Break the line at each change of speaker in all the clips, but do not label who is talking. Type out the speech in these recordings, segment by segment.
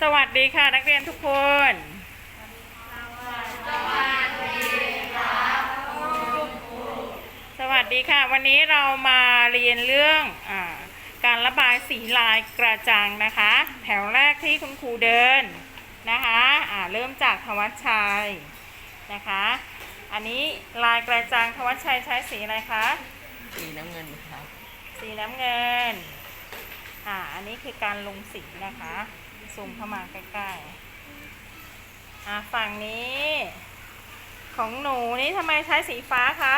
สวัสดีค่ะนักเรียนทุกคน สวัสดีค่ะ วันนี้เรามาเรียนเรื่องอาการระบายสีลายกระจังนะคะ แถวแรกที่คุณครูเดินนะคะอ่าเริ่มจากธวัชชัยนะคะ อันนี้ลายกระจังธวัชชัยใช้สีอะไรคะ
สีน้ำเงินครับ
สีน้ำเงิน อ่า อันนี้คือการลงสีนะคะ ซูมเข้ามาใกล้ๆอ่าฝั่งนี้ ของหนูนี่ทำไมใช้สีฟ้าคะ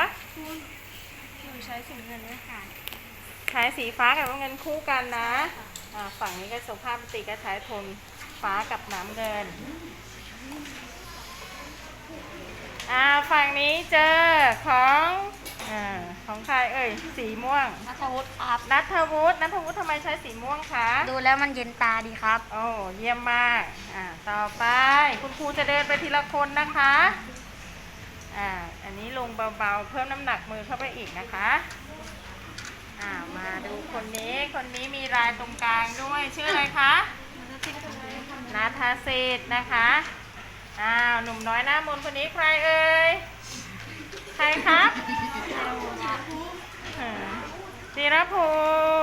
หนูใช้สีเงินด้วยค่ะ
ใช้สีฟ้ากับน้ำเงินคู่กันนะอ่าฝั่งนี้ก็สุภาพสตรีก็ใช้โทนฟ้ากับน้ำเงินอ่าฝั่งนี้เจอของ อ่าของใครเอ่ย สีม่วง
นัทวุฒิครับ
นัทวุฒินัทวุฒิทำไมใช้สีม่วงคะ
ดูแล้วมันเย็นตาดีครับ
โอ้เยี่ยมมาก อ่า ต่อไป คุณครูจะเดินไปทีละคนนะคะ อ่า อันนี้ลงเบาๆ เพิ่มน้ำหนักมือเข้าไปอีกนะคะ อ่า มาดูคนนี้ คนนี้มีลายตรงกลางด้วย ชื่ออะไรคะ นาทาเศษนะคะ อ้าว หนุ่มน้อยหน้ามนต์คนนี้ใครเอ่ย ใครครับจีรภู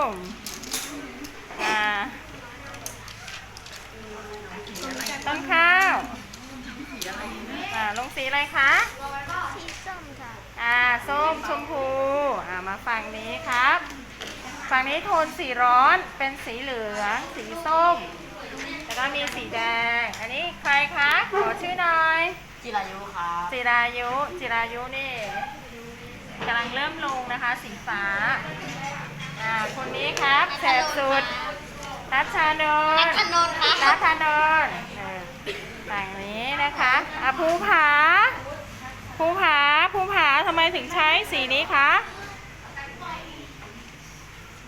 มิต้นข้าวลงสีอะไรคะ
สีส้มค่ะ
อ่า ส้มชมพู อ่า มาฝั่งนี้ครับ ฝั่งนี้โทนสีร้อนเป็นสีเหลือง สีส้ม แล้วก็มีสีแดง อันนี้ใครคะ ขอชื่อหน่อย
จิรายุครับ
จิรายุ จิรายุนี่กำลังเริ่มลงนะคะ สีฟ้า อ่าคนนี้ครับแสบสุดรัชชานน
นั
ท์
ทนนท์ครับ
รัชชานนท์เออฝั่งนี้นะคะอะภูผา ภูผา ภูผาทำไมถึงใช้สีนี้คะ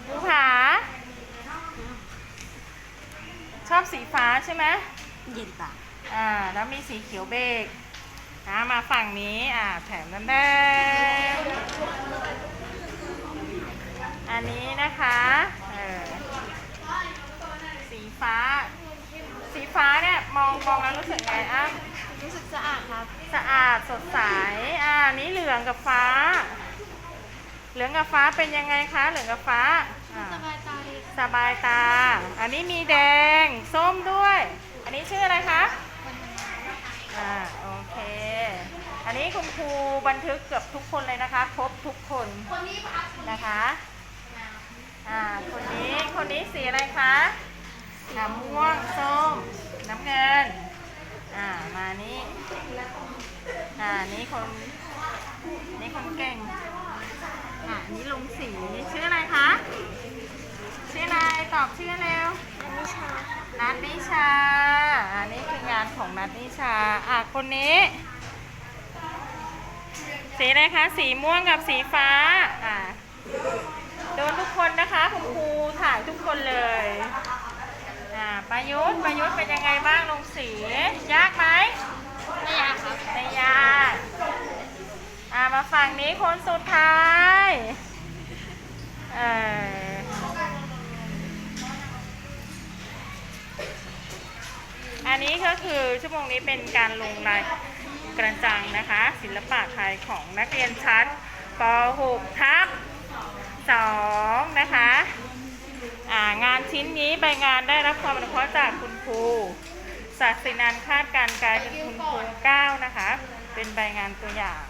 ภูผา ชอบสีฟ้าใช่ไหม
เย็นตา
อ่า แล้วมีสีเขียวเบรก นะมาฝั่งนี้อ่าแถมน้ำแดงอันนี้นะคะเออสีฟ้า สีฟ้าเนี่ยมองมองแล้วรู้สึกไงอะ
รู้สึกสะอาดครับ
สะอาดสดใสอ่านี้เหลืองกับฟ้า เหลืองกับฟ้าเป็นยังไงคะเหลืองกับฟ้าอ่า
สบายตาดี
สบายตา อันนี้มีแดงส้มด้วย อันนี้ชื่ออะไรคะ อ่าโอเค อันนี้คุณครูบันทึกเกือบทุกคนเลยนะคะ ครบทุกคนนะคะอ่าคนนี้คนนี้สีอะไรคะน้ำม่วงส้มน้ำเงินอ่ามานี่อ่านี่คนนี่คนเก่งอ่านี่ลงสีชื่ออะไรคะชื่ออะไรตอบชื่อเร็ว
นิชา
นัทนิชาอันนี้คืองานของนัทนิชา อะ คนนี้ สีอะไรคะ สีม่วงกับสีฟ้า อะ โดนทุกคนนะคะคุณครูถ่ายทุกคนเลย อ่าประยุทธ์ประยุทธ์เป็นยังไงบ้างลงสี ยากไหม
ไม่ยากครับ
ไม่ยาก อ่ามาฝั่งนี้คนสุดท้าย อันนี้ก็คือชั่วโมงนี้เป็นการลงลายกระจังนะคะ ศิลปะไทยของนักเรียนชั้นป .6 ทับ2นะคะงานชิ้นนี้ใบงานได้รับความอนุเคราะห์จากคุณครูศาสินันคาดการกายเป็นคุณครู9นะคะ เป็นใบงานตัวอย่าง